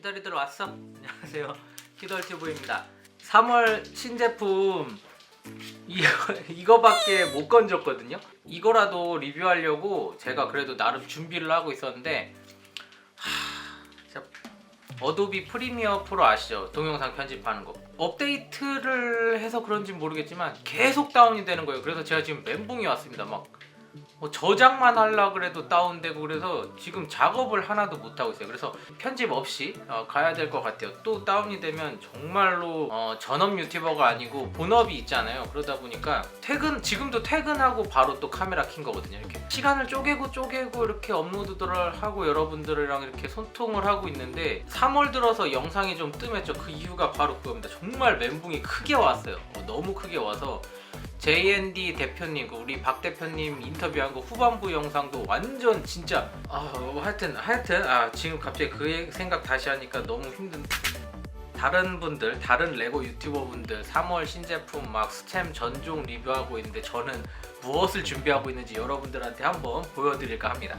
키덜이들 왔어? 안녕하세요. 키덜튜브입니다. 3월 신제품 이거, 이거밖에 못 건졌거든요. 이거라도 리뷰하려고 제가 그래도 나름 준비를 하고 있었는데 하, 어도비 프리미어 프로 아시죠? 동영상 편집하는 거. 업데이트를 해서 그런지 모르겠지만 계속 다운이 되는 거예요. 그래서 제가 지금 멘붕이 왔습니다. 막 뭐 저장만 하려 그래도 다운되고 그래서 지금 작업을 하나도 못 하고 있어요. 그래서 편집 없이 어, 가야 될 것 같아요. 또 다운이 되면 정말로 어, 전업 유튜버가 아니고 본업이 있잖아요. 그러다 보니까 퇴근 지금도 퇴근하고 바로 또 카메라 킨 거거든요. 이렇게 시간을 쪼개고 쪼개고 이렇게 업로드를 하고 여러분들이랑 이렇게 소통을 하고 있는데 3월 들어서 영상이 좀 뜸했죠. 그 이유가 바로 그겁니다. 정말 멘붕이 크게 왔어요. 어, 너무 크게 와서 JND 대표님, 그 우리 박 대표님 인터뷰한 거 후반부 영상도 완전 진짜 아 하여튼 하여튼 아 지금 갑자기 그 생각 다시 하니까 너무 힘든. 다른 분들, 다른 레고 유튜버 분들 3월 신제품 막 스템 전종 리뷰하고 있는데 저는 무엇을 준비하고 있는지 여러분들한테 한번 보여드릴까 합니다.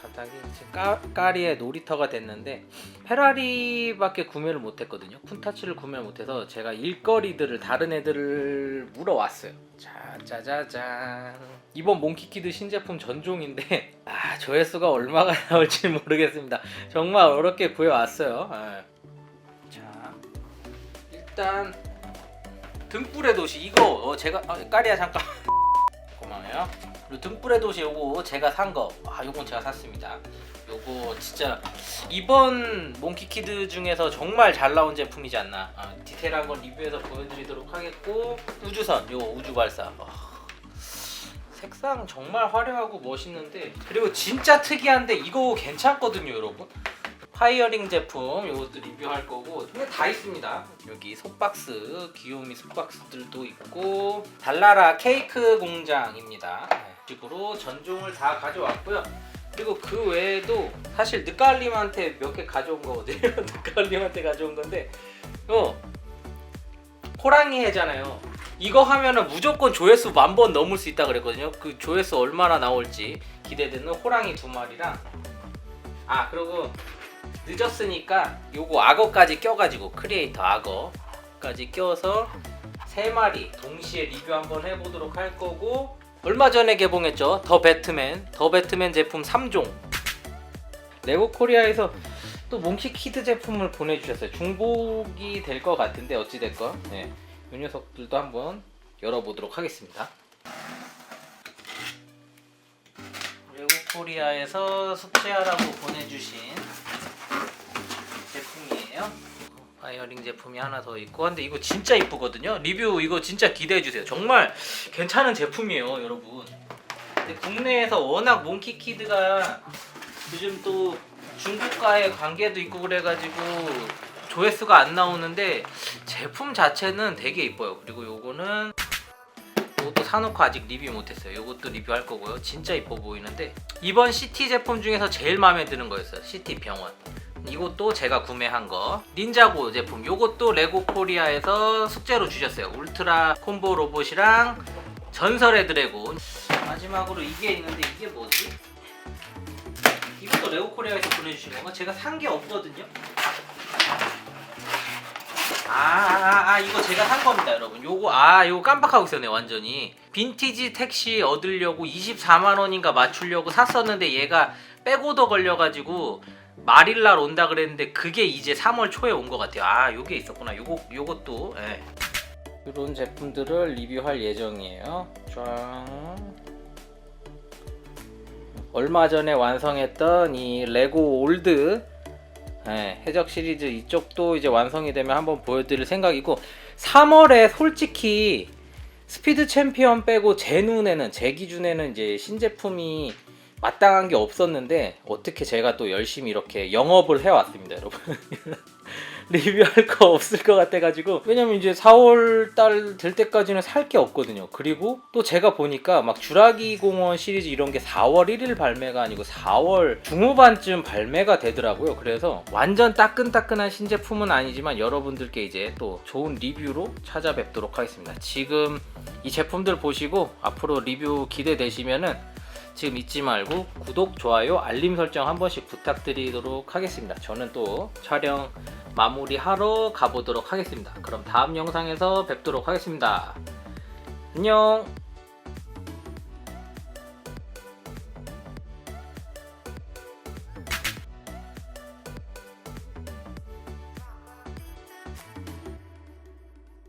바닥이 이제 까, 까리의 놀이터가 됐는데 페라리밖에 구매를 못했거든요. 쿤타치를 구매를 못해서 제가 일거리들을 다른 애들을 물어왔어요. 자, 짜자잔. 이번 몽키키드 신제품 전종인데 아 조회수가 얼마가 나올지 모르겠습니다. 정말 어렵게 구해왔어요. 아. 자, 일단 등불의 도시 이거 어, 제가 어, 까리야 잠깐 고마워요. 그리고 등불의 도시 요거 제가 산 거. 아, 요건 제가 샀습니다. 요거 진짜 이번 몽키키드 중에서 정말 잘 나온 제품이지 않나. 아, 디테일한 건 리뷰해서 보여드리도록 하겠고 우주선 요 우주 발사. 아, 색상 정말 화려하고 멋있는데 그리고 진짜 특이한데 이거 괜찮거든요, 여러분. 파이어링 제품 이것도 리뷰할 거고 이게 다 있습니다. 여기 속박스 귀요미 속박스들도 있고 달나라 케이크 공장입니다. 네, 식으로 전종을 다 가져왔고요. 그리고 그 외에도 사실 느깔님한테 몇 개 가져온 거거든요. 느깔님한테 가져온 건데 어 호랑이 해잖아요. 이거 하면은 무조건 조회수 만 번 넘을 수 있다 그랬거든요. 그 조회수 얼마나 나올지 기대되는 호랑이 두 마리랑 아 그리고 늦었으니까 요거 악어까지 껴가지고 크리에이터 악어까지 껴서 세 마리 동시에 리뷰 한번 해보도록 할 거고 얼마 전에 개봉했죠? 더 배트맨. 더 배트맨 제품 3종. 레고 코리아에서 또 몽키 키드 제품을 보내주셨어요. 중복이 될 것 같은데 어찌됐건. 네. 이 녀석들도 한번 열어보도록 하겠습니다. 레고 코리아에서 숙제하라고 보내주신 제품이에요. 파이어링 제품이 하나 더 있고 근데 이거 진짜 이쁘거든요. 리뷰 이거 진짜 기대해 주세요. 정말 괜찮은 제품이에요, 여러분. 근데 국내에서 워낙 몽키키드가 요즘 또 중국과의 관계도 있고 그래가지고 조회수가 안 나오는데 제품 자체는 되게 이뻐요. 그리고 요거는 이것도 사놓고 아직 리뷰 못했어요. 이것도 리뷰할 거고요. 진짜 이뻐 보이는데 이번 CT 제품 중에서 제일 마음에 드는 거였어요. CT 병원. 이것도 제가 구매한 거. 닌자고 제품. 이것도 레고 코리아에서 숙제로 주셨어요. 울트라 콤보 로봇이랑 전설의 드래곤. 마지막으로 이게 있는데 이게 뭐지? 이것도 레고 코리아에서 보내주신 건가? 제가 산 게 없거든요. 아, 아, 아, 이거 제가 산 겁니다, 여러분. 요거, 아, 요거 깜빡하고 있었네, 완전히. 빈티지 택시 얻으려고 24만 원인가 맞추려고 샀었는데 얘가 백오더 걸려가지고 말일날 온다 그랬는데 그게 이제 3월 초에 온 것 같아요. 아, 요게 있었구나. 요거, 요것도, 예. 이런 제품들을 리뷰할 예정이에요. 짠. 얼마 전에 완성했던 이 레고 올드 네, 해적 시리즈 이쪽도 이제 완성이 되면 한번 보여드릴 생각이고 3월에 솔직히 스피드 챔피언 빼고 제 눈에는 제 기준에는 이제 신제품이 마땅한 게 없었는데 어떻게 제가 또 열심히 이렇게 영업을 해왔습니다 여러분. 리뷰할 거 없을 것 같아가지고. 왜냐면 이제 4월 달 될 때까지는 살 게 없거든요. 그리고 또 제가 보니까 막 주라기 공원 시리즈 이런 게 4월 1일 발매가 아니고 4월 중후반쯤 발매가 되더라고요. 그래서 완전 따끈따끈한 신제품은 아니지만 여러분들께 이제 또 좋은 리뷰로 찾아뵙도록 하겠습니다. 지금 이 제품들 보시고 앞으로 리뷰 기대되시면은 지금 잊지 말고 구독, 좋아요, 알림 설정 한 번씩 부탁드리도록 하겠습니다. 저는 또 촬영 마무리하러 가보도록 하겠습니다. 그럼 다음 영상에서 뵙도록 하겠습니다. 안녕!